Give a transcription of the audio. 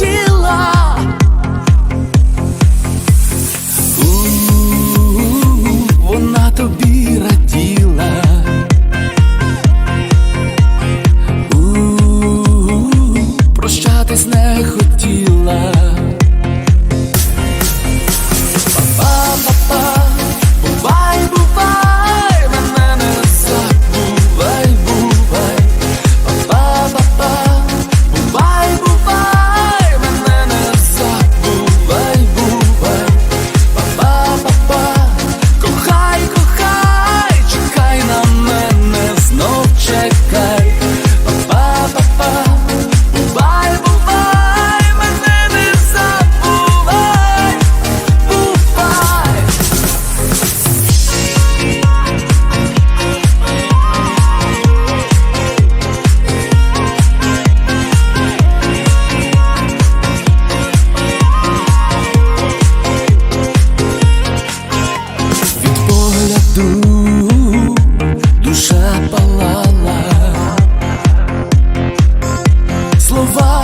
till бреду душа палала, слова.